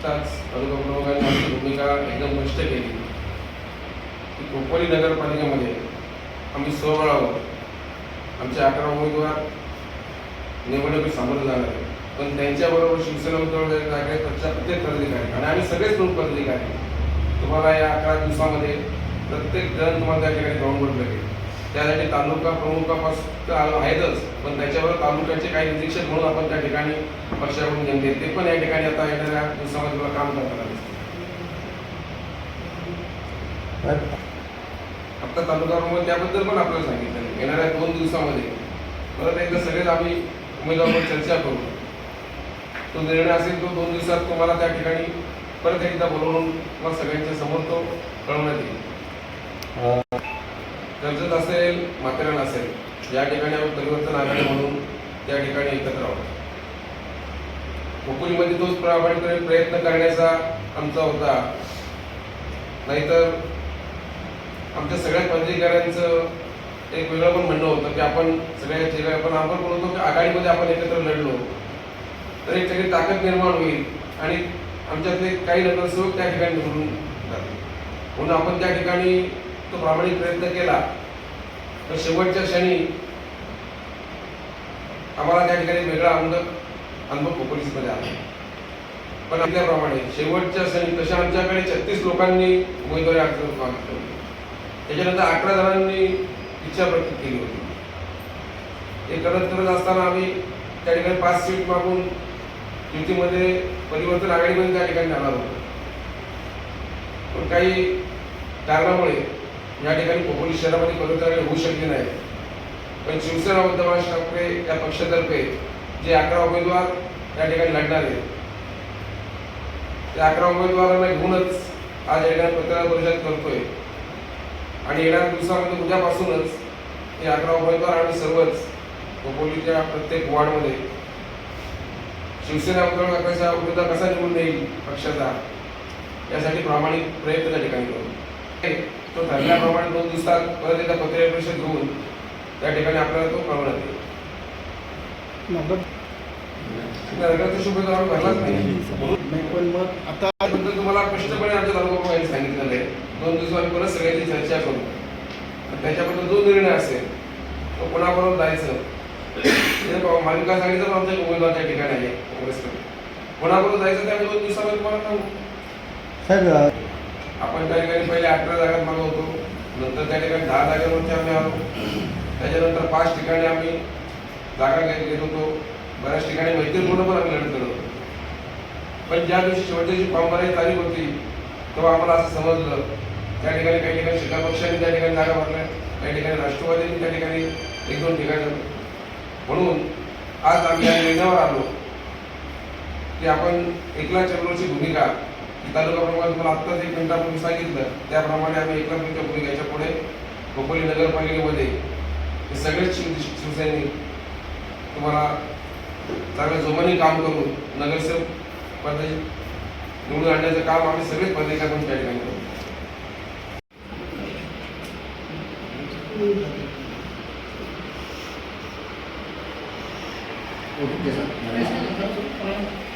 आत्ताच तालुका प्रमुखांनी भूमिका एकदम स्पष्ट केली. की कोपरी नगरपालिकेमध्ये आम्ही सोबळ आहोत. आमचे अकरा उमेदवार निवडणुकीत सामोरं जाणार आहे पण त्यांच्याबरोबर शिवसेना उद्धव ठाकरे पक्षाच्या प्रत्येक पदाधिकारी आणि आम्ही सगळेच प्रमुख आहे तुम्हाला या अकरा दिवसामध्ये प्रत्येक जण तुम्हाला त्या ठिकाणी ग्राउंडवर लागेल त्यासाठी तालुका प्रमुखापासून तर आहेतच. पण त्याच्यावर तालुक्याचे काही निरीक्षक म्हणून आपण त्या ठिकाणी पक्षाकडून नेमले ते पण या ठिकाणी आता येणाऱ्या दिवसामध्ये तुला काम करताना दिसतील. आता तालुका प्रमुख त्याबद्दल पण आपल्याला सांगितलं येणाऱ्या दोन दिवसामध्ये. परत एकदा सगळेच आम्ही उमेदवारांवर चर्चा करू. तो निर्णय असेल तो दोन दिवसात तुम्हाला त्या ठिकाणी परत एकदा बोलवून तुम्हाला सगळ्यांच्या समोर तो कळवण्यात येईल. गरजत असेल मात्र असेल या ठिकाणी आपण परिवर्तन आघाडी म्हणून त्या ठिकाणी एकत्र आहोत. खोपोलीमध्ये तोच प्रामाणिकपणे प्रयत्न करण्याचा आमचा होता. नाहीतर आमच्या सगळ्या पदाधिकाऱ्यांचं एक वेगळं पण म्हणणं होतं की आपण सगळ्या जे आपण आपण बोलतो की आघाडीमध्ये आपण एकत्र लढलो. तर एक सगळी ताकद निर्माण होईल आणि आमच्यातले काही नगरसेवक त्या ठिकाणी निवडून जातील. म्हणून आपण त्या ठिकाणी तो प्रामाणिक प्रयत्न केला. तर शेवटच्या क्षणी आम्हाला त्या ठिकाणी वेगळा अंग अनुभव पोलिसमध्ये आला. पण सांगितल्याप्रमाणे शेवटच्या क्षणी तशा आमच्याकडे छत्तीस लोकांनी उमेदवारी अर्ज मागितले होते. त्याच्यानंतर अकरा जणांनी इच्छा व्यक्त केली होती. हे करत करत असताना आम्ही त्या ठिकाणी पाच सीट मागून युतीमध्ये परिवर्तन आघाडीमध्ये त्या ठिकाणी जाणार होतो. पण काही कारणामुळे या ठिकाणी खोपोली शहरामध्ये परिवर्तन होऊ शकली नाही. पण शिवसेना उद्धव ठाकरे या पक्षातर्फे जे अकरा उमेदवार त्या ठिकाणी लढणार आहेत त्या अकरा उमेदवारांना घेऊनच आज येणार पत्रकार परिषद करतोय. आणि येणाऱ्या दिवसामध्ये उद्यापासूनच हे अकरा उमेदवार आणि सर्वच खोपोलीच्या प्रत्येक वॉर्डमध्ये शिवसेना उद्धव ठाकरेचा उमेदवार कसा निवडून येईल पक्षाचा यासाठी प्रामाणिक प्रयत्न त्या ठिकाणी करू. तो ठरल्याप्रमाणे दोन दिवसात परत एकदा पत्रकार परिषद घेऊन त्या ठिकाणी आपल्याला तो कळवण्यात येईल आम्ही भरलाच नाही. नाही पण मग आता तुम्हाला स्पष्टपणे आमच्या तालुका प्रमुखांनी सांगितलेलं आहे. दोन दिवसांनी परत सगळ्यांची चर्चा करू. त्याच्याबद्दल जो निर्णय असेल तो कोणाबरोबर जायचं ते पाहू. मालिका सांगितलं पण आमचा एक उमेदवार त्या ठिकाणी आहे काँग्रेसकडे. कोणाबरोबर जायचं ते आम्ही दोन दिवसामध्ये तुम्हाला सांगू. साहेब आपण त्या ठिकाणी पहिले अठरा जागा मागं होतो नंतर त्या ठिकाणी दहा जागांवरती आम्ही आलो त्याच्यानंतर पाच ठिकाणी आम्ही जागा घेत घेत होतो. बऱ्याच ठिकाणी मैत्रीपूर्ण पण आम्ही लढत होतो. पण ज्या दिवशी शेवटची फॉर्म भरायची तारीख होती तेव्हा आम्हाला असं समजलं त्या ठिकाणी काही ठिकाणी शिका पक्षाने त्या ठिकाणी जागा भरल्या काही ठिकाणी राष्ट्रवादीने त्या ठिकाणी एक दोन ठिकाणी म्हणून आज आम्ही या निर्णयावर आलो की आपण एकला चक्रोची भूमिका तालुकाप्रमाणे तुम्हाला आत्ताच एक मिनिटापूर्वी सांगितलं. त्याप्रमाणे आम्ही एकला तुमच्या भूमिकेच्या पुढे खोपोली नगरपालिकेमध्ये हे सगळेच शिव शिवसैनिक तुम्हाला चांगल्या जोमाने काम करून नगरसेवक पदाची निवडून आणण्याचं काम आम्ही सगळेच पदाधिकारी त्या ठिकाणी करू ओके सर.